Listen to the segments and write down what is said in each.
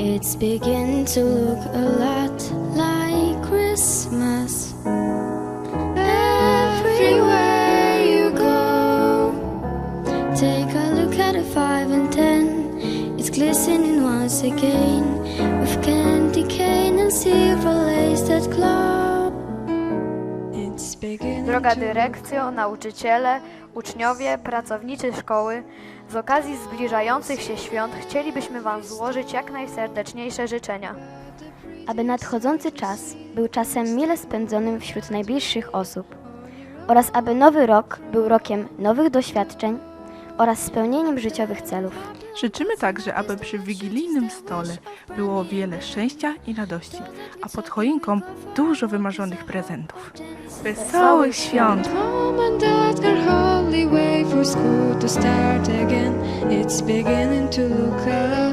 It's beginning to look a lot like Christmas. Everywhere you go, take a look at the five and ten. It's glistening once again with candy cane and silver lace that glow. Droga dyrekcjo, nauczyciele, uczniowie, pracownicy szkoły, z okazji zbliżających się świąt chcielibyśmy Wam złożyć jak najserdeczniejsze życzenia. aby nadchodzący czas był czasem mile spędzonym wśród najbliższych osób oraz aby nowy rok był rokiem nowych doświadczeń oraz spełnieniem życiowych celów. Życzymy także, aby przy wigilijnym stole było wiele szczęścia i radości, a pod choinką dużo wymarzonych prezentów. Wesołych świąt! It's beginning to look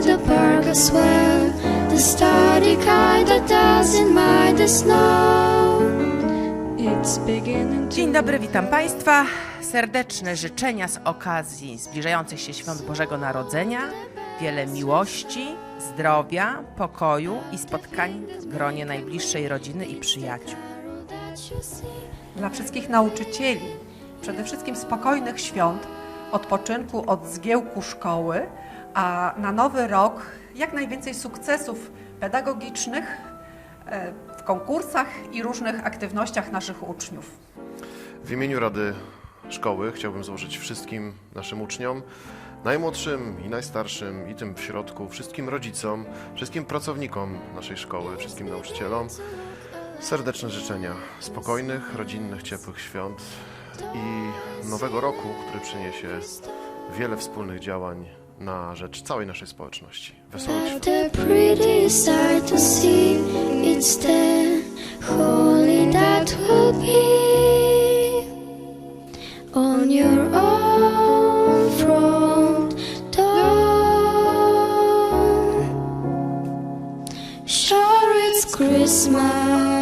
the park as well. The sturdy kind that doesn't mind the snow. It's beginning to Dzień dobry, witam Państwa. Serdeczne życzenia z okazji zbliżających się świąt Bożego Narodzenia. Wiele miłości, zdrowia, pokoju i spotkań w gronie najbliższej rodziny i przyjaciół. dla wszystkich nauczycieli. Przede wszystkim spokojnych świąt, odpoczynku od zgiełku szkoły, a na nowy rok jak najwięcej sukcesów pedagogicznych e, w konkursach i różnych aktywnościach naszych uczniów. W imieniu Rady Szkoły chciałbym złożyć wszystkim naszym uczniom, najmłodszym i najstarszym, i tym w środku, wszystkim rodzicom, wszystkim pracownikom naszej szkoły, wszystkim nauczycielom serdeczne życzenia spokojnych, rodzinnych, ciepłych świąt i nowego roku, który przyniesie wiele wspólnych działań na rzecz całej naszej społeczności. Wesołych świąt! On your own front door. Sure, it's Christmas